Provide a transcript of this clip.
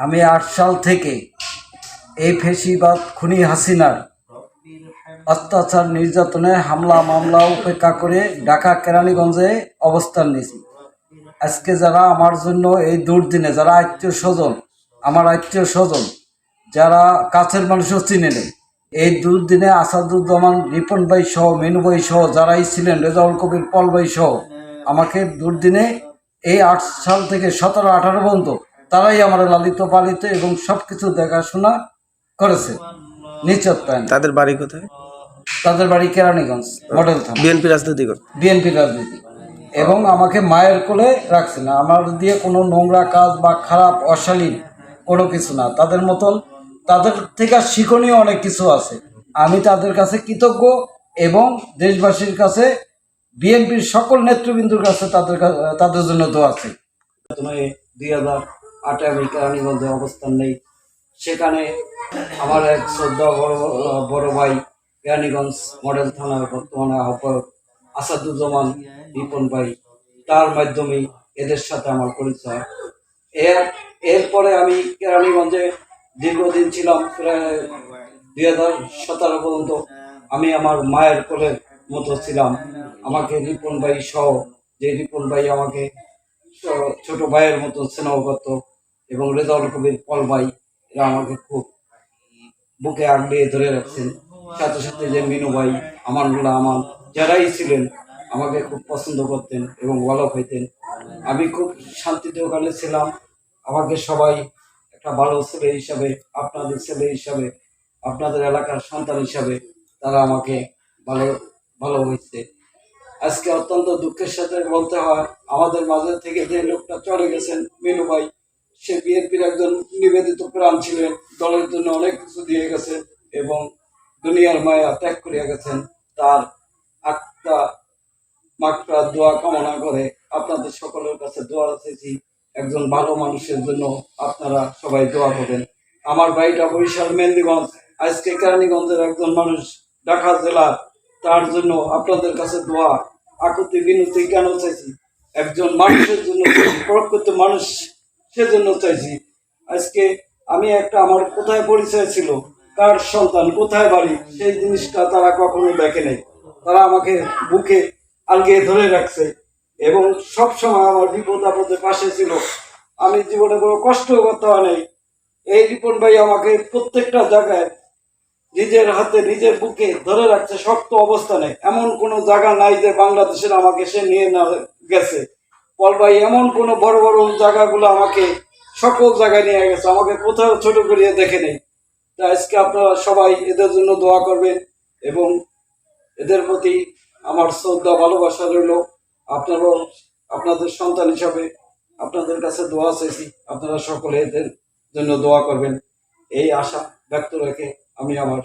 আমি আট সাল থেকে এই ফেসিবাদ খুনি হাসিনার অত্যাচার নির্যাতনে হামলা মামলা উপেক্ষা করে ঢাকা কেরানীগঞ্জে অবস্থান নিয়েছি। আজকে যারা আমার জন্য এই দুর্দিনে, যারা আত্মীয় স্বজন, আমার আত্মীয় স্বজন, যারা কাছের মানুষও চিনে নেই, এই দুর্দিনে আসাদুজ্জামান, রিপন ভাই সহ, মেনু ভাই সহ, যারাই ছিলেন, রেজাউল কবির, পল ভাই সহ, আমাকে দুর্দিনে এই আট সাল থেকে সতেরো আঠারো পর্যন্ত তারাই আমার লালিত পালিত এবং সব কিছু দেখাশোনা করেছে। নিশ্চত্তায় তাদের বাড়ি কোথায়? তাদের বাড়ি কেরানীগঞ্জ মডেল থানা। বিএনপি রাজনীতি বিএনপি রাজনীতি। এবং আমাকে মায়ের কোলে রাখছে না। আমার দিয়ে কোনো নোংরা কাজ বা খারাপ অশালীন কোনো কিছু না। তাদের মতন তাদের থেকে শিক্ষণীয় অনেক কিছু আছে। আমি তাদের কাছে কৃতজ্ঞ এবং দেশবাসীর কাছে বিএনপির সকল নেতৃবৃন্দুর কাছে তাদের তাদের জন্য দোয়া আছে দুই হাজার আটে আমি কেরানীগঞ্জে অবস্থান নেই। সেখানে আমার এক শ্রদ্ধা বড় বড় ভাই কেরানীগঞ্জ মডেল থানার বর্তমানে আহ্বায়ক আসাদুজ্জামান রিপন ভাই। তার মাধ্যমে এদের সাথে আমার পরিচয়। এর, এরপরে আমি কেরানীগঞ্জে দীর্ঘদিন ছিলাম, প্রায় দুই হাজার সতেরো পর্যন্ত আমি আমার মায়ের কোলের মতো ছিলাম। আমাকে রিপন ভাই সহ, যে রিপন ভাই আমাকে ছোট ভাইয়ের মতো স্নেহ করত এবং রেজাউল কবির পল ভাই, এরা আমাকে খুব বুকে আগলিয়ে ধরে রাখছেন। সাথে সাথে যে মিনু ভাই আমানুল্লাহ আমান, যারাই ছিলেন, আমাকে খুব পছন্দ করতেন এবং ভালো পাইতেন। আমি খুব শান্তিতে ওখানে ছিলাম। আমাকে সবাই একটা ভালো ছেলে হিসাবে, আপনাদের ছেলে হিসাবে, আপনাদের এলাকার সন্তান হিসাবে তারা আমাকে ভালো ভালো হয়েছে। আজকে অত্যন্ত দুঃখের সাথে বলতে হয়, আমাদের মাঝে থেকে যে লোকটা চলে গেছেন মিনু ভাই সে বিএনপির একজন নিবেদিত প্রাণ ছিলেন। দলের জন্য অনেক কিছু দিয়ে গেছেন এবং দুনিয়ার মায়া ত্যাগ করিয়া গেছেন। তার আত্মা মাত্রা দোয়া কামনা করে আপনাদের সকলের কাছে দোয়া চেয়েছি একজন ভালো মানুষের জন্য আপনারা সবাই দোয়া করবেন। আমার বাড়িটা বরিশাল, মেহেন্দিগঞ্জ, আজকে কেরানীগঞ্জের একজন মানুষ, ঢাকা জেলার তার জন্য আপনাদের কাছে দোয়া, আকুতি, বিনতি কেন চাইছি। একজন মানুষের জন্য প্রকৃত মানুষ সেজন্য চাইছি। আজকে আমি একটা আমার কোথায় পরিচয় ছিল, কার সন্তান, কোথায় বাড়ি, সেই জিনিসটা তারা কখনো দেখে নাই। তারা আমাকে বুকে আলগিয়ে ধরে রাখছে এবং সব সময় আমার বিপদ আপদে পাশে ছিল। আমি জীবনে কোনো কষ্ট করতে হয় এই রিপন ভাই আমাকে প্রত্যেকটা জায়গায় নিজের হাতে, নিজের বুকে ধরে রাখছে, শক্ত অবস্থানে। এমন কোনো জায়গা নাই যে বাংলাদেশের আমাকে সে নিয়ে না গেছে। পল ভাই, এমন কোনো বড় বড় জায়গাগুলো আমাকে সকল জায়গায় নিয়ে গেছে, আমাকে কোথাও ছোট করিয়ে দেখে নেই। তা আজকে আপনারা সবাই এদের জন্য দোয়া করবেন এবং এদের প্রতি আমার শ্রদ্ধা, ভালোবাসা রইল। আপনারাও আপনাদের সন্তান হিসাবে আপনাদের কাছে দোয়া চাইছি, আপনারা সকলে এদের জন্য দোয়া করবেন। এই আশা ব্যক্ত রেখে আমি আমার